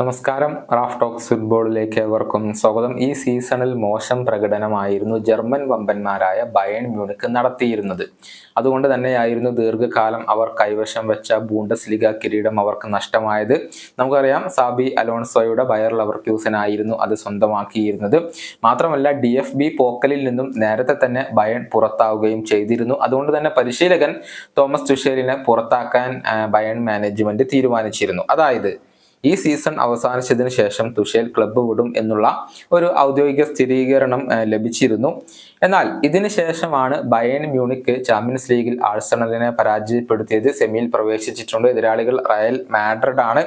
നമസ്കാരം. Raf talks ഫുട്ബോളിലേക്ക് ഏവർക്കും സ്വാഗതം. ഈ സീസണിൽ മോശം പ്രകടനമായിരുന്നു ജർമ്മൻ വമ്പന്മാരായ ബയൺ മ്യൂണിക്ക് നടത്തിയിരുന്നത്. അതുകൊണ്ട് തന്നെയായിരുന്നു ദീർഘകാലം അവർ കൈവശം വെച്ച ബൂണ്ടസ് ലിഗ കിരീടം അവർക്ക് നഷ്ടമായത്. നമുക്കറിയാം സാബി അലോൺസോയുടെ ബയർ ലവർ ലവർക്യൂസനായിരുന്നു അത് സ്വന്തമാക്കിയിരുന്നത്. മാത്രമല്ല ഡി എഫ് ബി പോക്കലിൽ നിന്നും നേരത്തെ തന്നെ ബയൺ പുറത്താവുകയും ചെയ്തിരുന്നു. അതുകൊണ്ട് തന്നെ പരിശീലകൻ തോമസ് തുഷേലിനെ പുറത്താക്കാൻ ബയൺ മാനേജ്മെന്റ് തീരുമാനിച്ചിരുന്നു. അതായത് ഈ സീസൺ അവസാനിച്ചതിന് ശേഷം തുഷേൽ ക്ലബ്ബ് വിടും എന്നുള്ള ഒരു ഔദ്യോഗിക സ്ഥിരീകരണം ലഭിച്ചിരുന്നു. എന്നാൽ ഇതിനു ശേഷമാണ് ബയൻ മ്യൂണിക്ക് ചാമ്പ്യൻസ് ലീഗിൽ ആഴ്സണലിനെ പരാജയപ്പെടുത്തിയത്. സെമിയിൽ പ്രവേശിച്ചിട്ടുണ്ട്. എതിരാളികൾ റയൽ മാഡ്രിഡ് ആണ്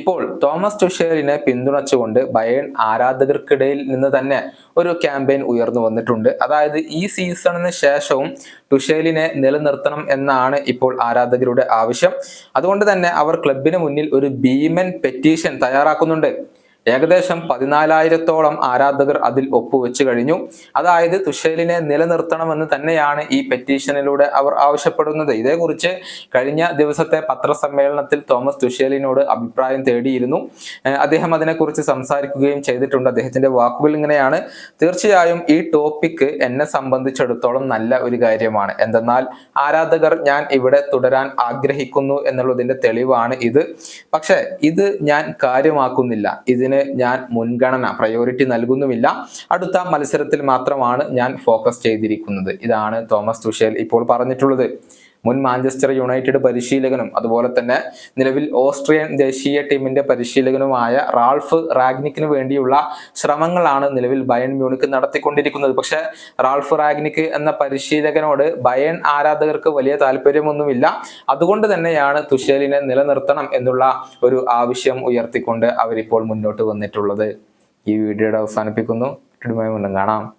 ഇപ്പോൾ തോമസ് തുഷേലിനെ പിന്തുണച്ചുകൊണ്ട് ബയൺ ആരാധകർക്കിടയിൽ നിന്ന് തന്നെ ഒരു ക്യാമ്പയിൻ ഉയർന്നു വന്നിട്ടുണ്ട്. അതായത് ഈ സീസണിന് ശേഷവും ടുഷേലിനെ നിലനിർത്തണം എന്നാണ് ഇപ്പോൾ ആരാധകരുടെ ആവശ്യം. അതുകൊണ്ട് തന്നെ അവർ ക്ലബിന് മുന്നിൽ ഒരു ഭീമൻ പെറ്റീഷൻ തയ്യാറാക്കുന്നുണ്ട്. ഏകദേശം പതിനാലായിരത്തോളം ആരാധകർ അതിൽ ഒപ്പുവെച്ചു കഴിഞ്ഞു. അതായത് തുഷേലിനെ നിലനിർത്തണമെന്ന് തന്നെയാണ് ഈ പെറ്റീഷനിലൂടെ അവർ ആവശ്യപ്പെടുന്നത്. ഇതേക്കുറിച്ച് കഴിഞ്ഞ ദിവസത്തെ പത്രസമ്മേളനത്തിൽ തോമസ് തുഷേലിനോട് അഭിപ്രായം തേടിയിരുന്നു. അദ്ദേഹം അതിനെക്കുറിച്ച് സംസാരിക്കുകയും ചെയ്തിട്ടുണ്ട്. അദ്ദേഹത്തിന്റെ വാക്കുകൾ ഇങ്ങനെയാണ്. തീർച്ചയായും ഈ ടോപ്പിക്ക് എന്നെ സംബന്ധിച്ചിടത്തോളം നല്ല ഒരു കാര്യമാണ്. എന്തെന്നാൽ ആരാധകർ ഞാൻ ഇവിടെ തുടരാൻ ആഗ്രഹിക്കുന്നു എന്നുള്ളതിന്റെ തെളിവാണ് ഇത്. പക്ഷേ ഇത് ഞാൻ കാര്യമാക്കുന്നില്ല. ഇതിന് ഞാൻ മുൻഗണന പ്രയോറിറ്റി നൽകുന്നുമില്ല. അടുത്ത മത്സരത്തിൽ മാത്രമാണ് ഞാൻ ഫോക്കസ് ചെയ്തിരിക്കുന്നത്. ഇതാണ് തോമസ് തുഷേൽ ഇപ്പോൾ പറഞ്ഞിട്ടുള്ളത്. മുൻ മാഞ്ചസ്റ്റർ യുണൈറ്റഡ് പരിശീലകനും അതുപോലെ തന്നെ നിലവിൽ ഓസ്ട്രിയൻ ദേശീയ ടീമിന്റെ പരിശീലകനുമായ റാൾഫ് റാഗ്നിക്കിന് വേണ്ടിയുള്ള ശ്രമങ്ങളാണ് നിലവിൽ ബയൺ മ്യൂണിക്ക് നടത്തിക്കൊണ്ടിരിക്കുന്നത്. പക്ഷേ റാൾഫ് റാഗ്നിക്ക് എന്ന പരിശീലകനോട് ബയൺ ആരാധകർക്ക് വലിയ താല്പര്യമൊന്നുമില്ല. അതുകൊണ്ട് തന്നെയാണ് തുഷേലിനെ നിലനിർത്തണം എന്നുള്ള ഒരു ആവശ്യം ഉയർത്തിക്കൊണ്ട് അവരിപ്പോൾ മുന്നോട്ട് വന്നിട്ടുള്ളത്. ഈ വീഡിയോയുടെ അവസാനിപ്പിക്കുന്നു. കാണാം.